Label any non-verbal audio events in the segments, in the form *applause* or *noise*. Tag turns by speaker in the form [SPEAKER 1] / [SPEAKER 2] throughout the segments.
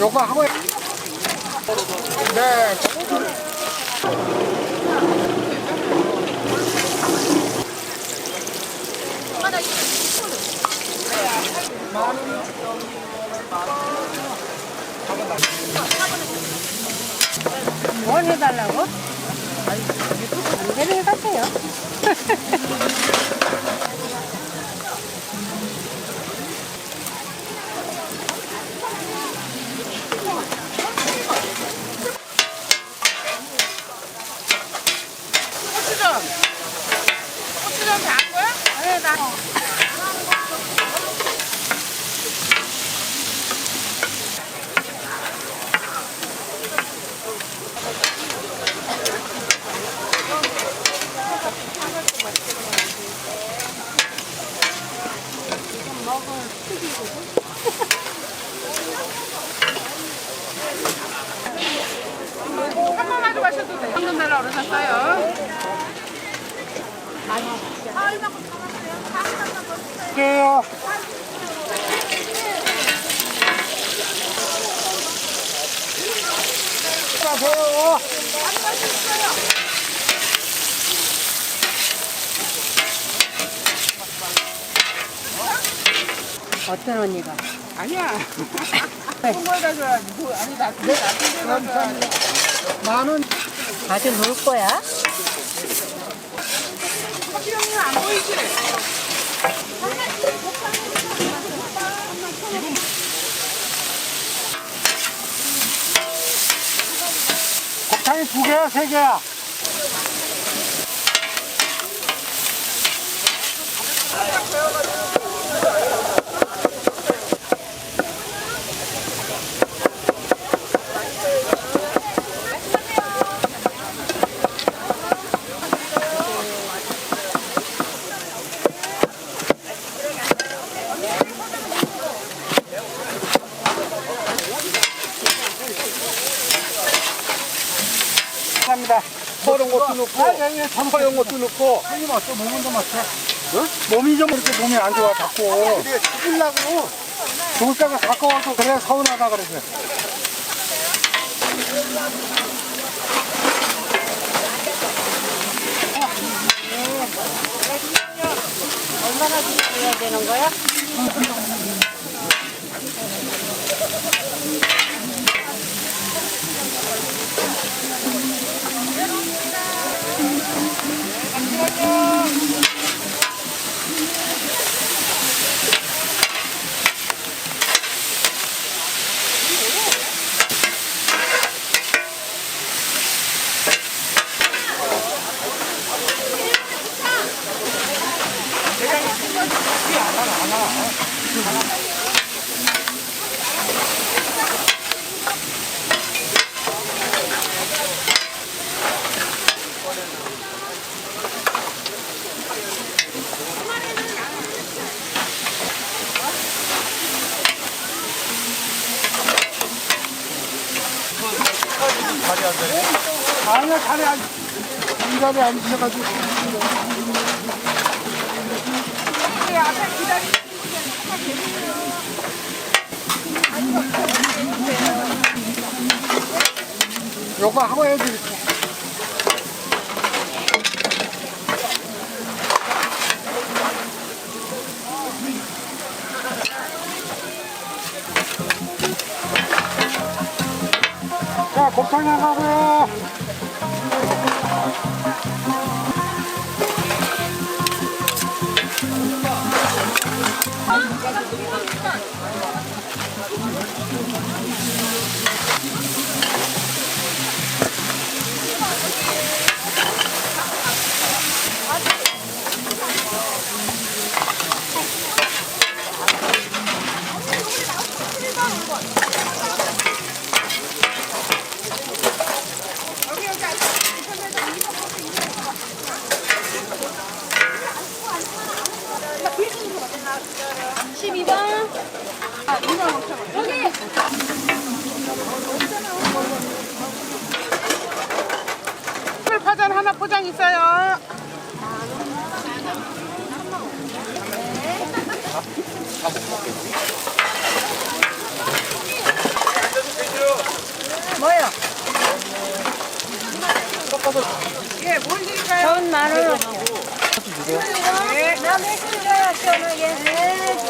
[SPEAKER 1] 요거 하고 네.
[SPEAKER 2] 뭘 해달라고? 안 되는 것 같아요. *laughs* 네, 나.
[SPEAKER 3] 한 번 가져가셔도 돼. 한번 달라고 그러셨어요.
[SPEAKER 1] 게요. 가세요.
[SPEAKER 2] 어떤 언니가?
[SPEAKER 3] 아니야. 홍보에다 줘야지. 뭐, 아니, 나, 내 나쁜 줘야지. 만원
[SPEAKER 2] 아주 놀 거야?
[SPEAKER 3] 박기영님 안 보이지?
[SPEAKER 1] 곱창이 두 개야, 세 개야? 감사합니다. 서른 것도 넣고, 서른 것도 넣고. 형이 맞죠? 몸은 좀 맞죠? 몸이 좀 이렇게 몸이 안 좋아, 자꾸. 근데 죽으려고. 죽을 때가 가까워서 그래 서운하다 그러지.
[SPEAKER 2] 얼마나 기다려야 되는 거야? 아니야,
[SPEAKER 1] 자리 안, 이 자리에 앉으셔가지고. 요거 하고 해야지. 자, 곱창 나가고요. 何?
[SPEAKER 3] 파전 하나 포장 있어요.
[SPEAKER 2] 뭐요?
[SPEAKER 3] 예, 뭘 드릴까요?
[SPEAKER 2] 전 마늘.
[SPEAKER 3] 네. 나
[SPEAKER 2] 매실 가요, 오늘. 예.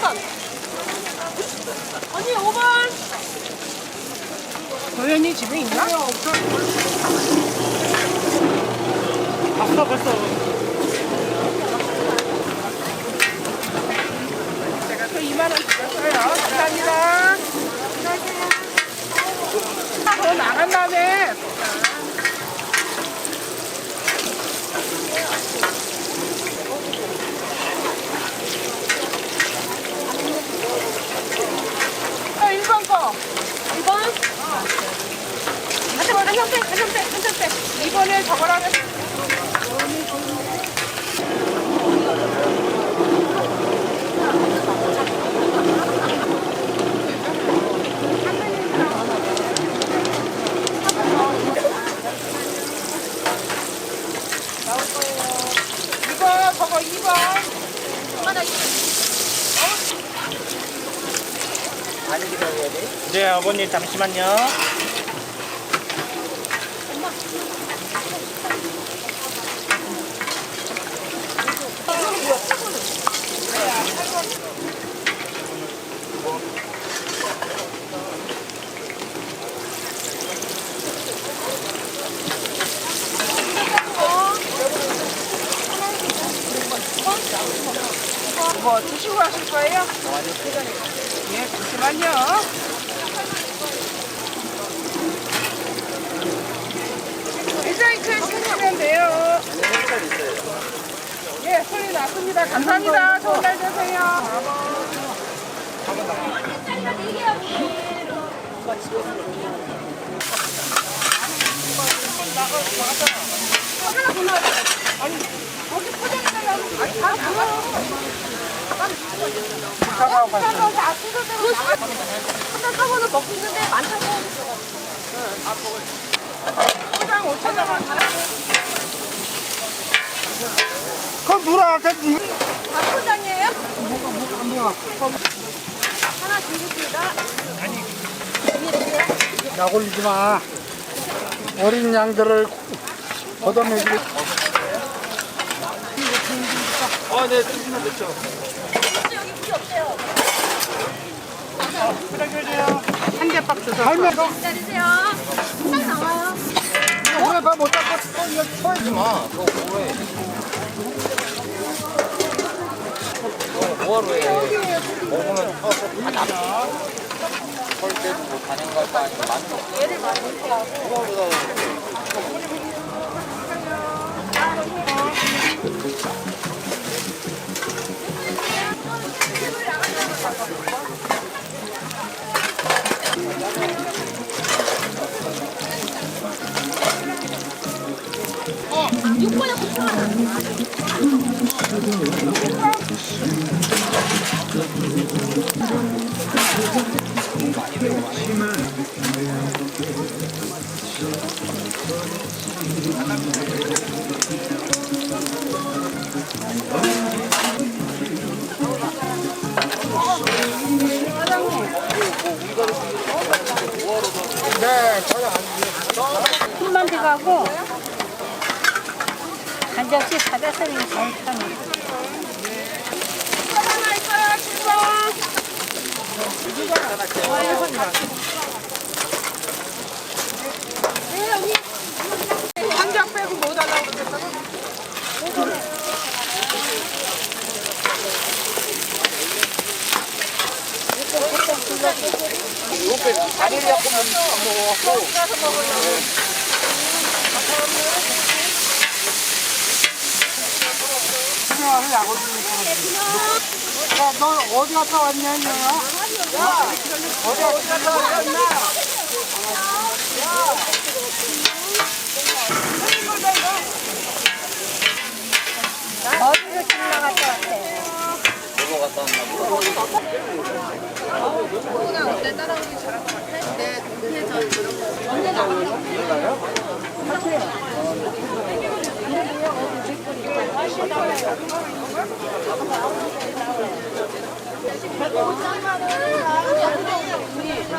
[SPEAKER 4] 7번. 언니 5번.
[SPEAKER 3] 도현이 집에 있나? 없어. 갔어, 갔어. 제가 또 2만원 드렸어요. 감사합니다. 안녕하세요. 더 나간 다음에
[SPEAKER 4] 네 아버님 잠시만요.
[SPEAKER 3] 뭐 드시고 가실 거예요? 예, 잠시만요. 리사이클 시키면 돼요. 예, 소리 났습니다. 감사합니다. 좋은 날 되세요. 포장 5천 원.
[SPEAKER 1] 그럼 누나 아까 니
[SPEAKER 4] 포장이에요?
[SPEAKER 1] 하나
[SPEAKER 4] 드립니다.
[SPEAKER 1] 약 올리지 마. 어린 양들을
[SPEAKER 3] 걷어내기.
[SPEAKER 1] 아, 네, 드시면 됐죠. 한
[SPEAKER 3] 개밥 주세요. 할매, 너 기다리세요.
[SPEAKER 4] 딱 나와요.
[SPEAKER 1] 오늘 밥못 잡고 또 이거
[SPEAKER 4] 쳐야지 마. 너 뭐해? 뭐하러
[SPEAKER 3] 해? 먹으면. 설 때도 뭐 다닌
[SPEAKER 4] 걸거 아니고 많은 거. 얘를 많이
[SPEAKER 2] 네,
[SPEAKER 1] 저희 안
[SPEAKER 2] 힘만 들어가고 한 접시 사다스리 잘 있어요.
[SPEAKER 3] 주세요. 한장 빼고 뭐 달라고 그랬다고? 다리를 잡고
[SPEAKER 4] 먹고.
[SPEAKER 1] 약을 야, 너 어디 갔다 왔냐, 이 녀야?
[SPEAKER 3] 야,
[SPEAKER 1] 어디
[SPEAKER 3] 갔다 왔냐?
[SPEAKER 2] 어디로 지나갔다 왔대. 아, 五香瓜子儿绿茶全部都有啊